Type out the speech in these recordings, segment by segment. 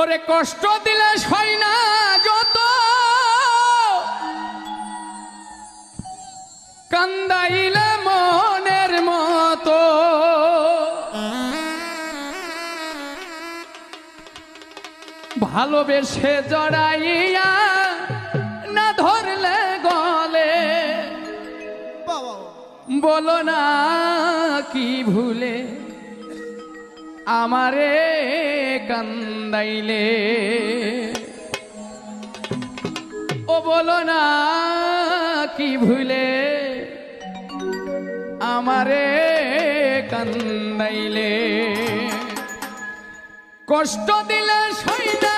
ওরে কষ্ট দিলে সই না যত। কান্দাইলে মনের মতো। ভালোবেসে জড়াইয়া না ধরলে গলে। বাবা। বলো না কি ভুলে আমারে কান্দাইলে। ও বলো না কি ভুলে আমারে কান্দাইলে। কষ্ট দিলে সইনা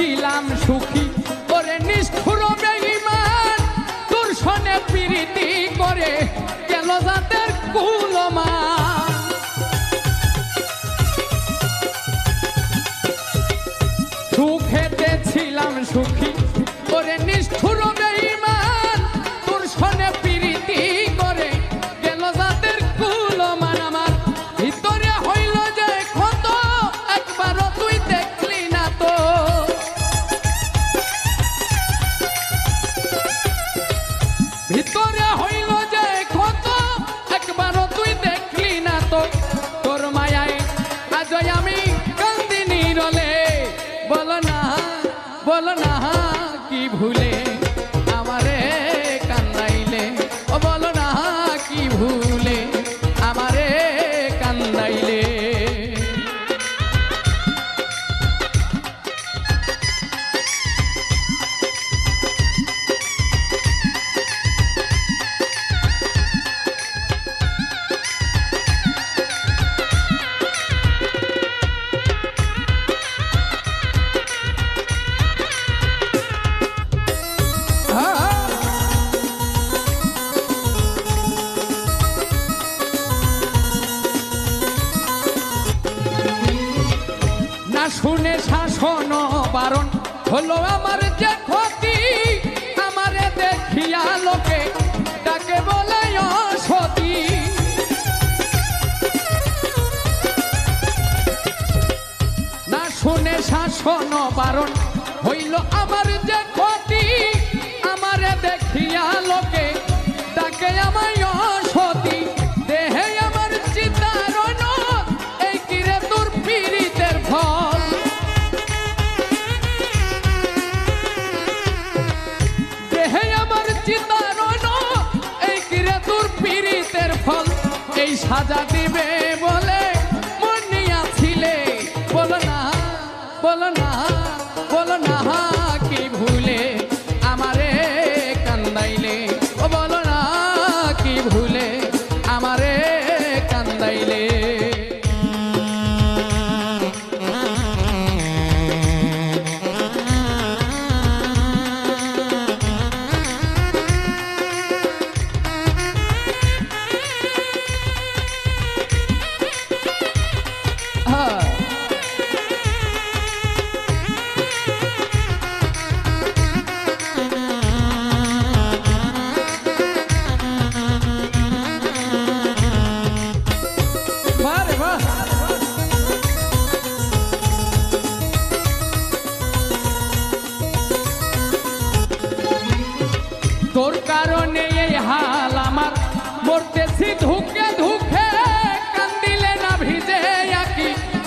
ছিলাম সুখী করে নিষ্ঠুর বেঈমান তোর সনে প্রীতি করে গেল যাদের কুলমা সুখেতে ছিলাম সুখী ভিতরে হইল যে কত একবারও তুই দেখলি না তো। তোর মায়ায় আজ আমি কান্দিনি রলে। বল না বল না, কি ভুলে শুনে শাসন বারণ হলো আমার যে ক্ষতি, আমারে দেখিয়া লোকে তাকে বলে অসতী। না শুনে শাসন বারণ হইল আমার যে ক্ষতি, আমারে দেখিয়া লোকে তাকে আমায় সাজা দিবে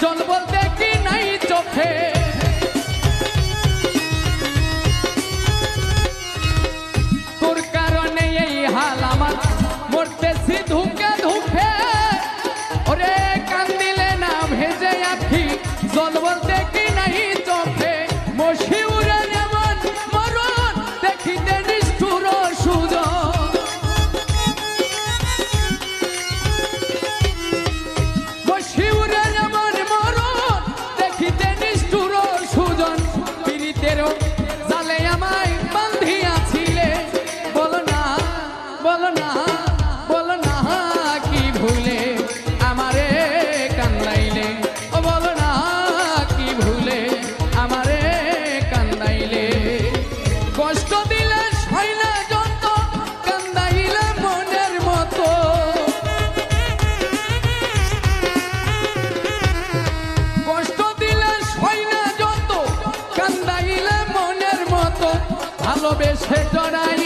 চল বলতে ভালোবেসে ধরলে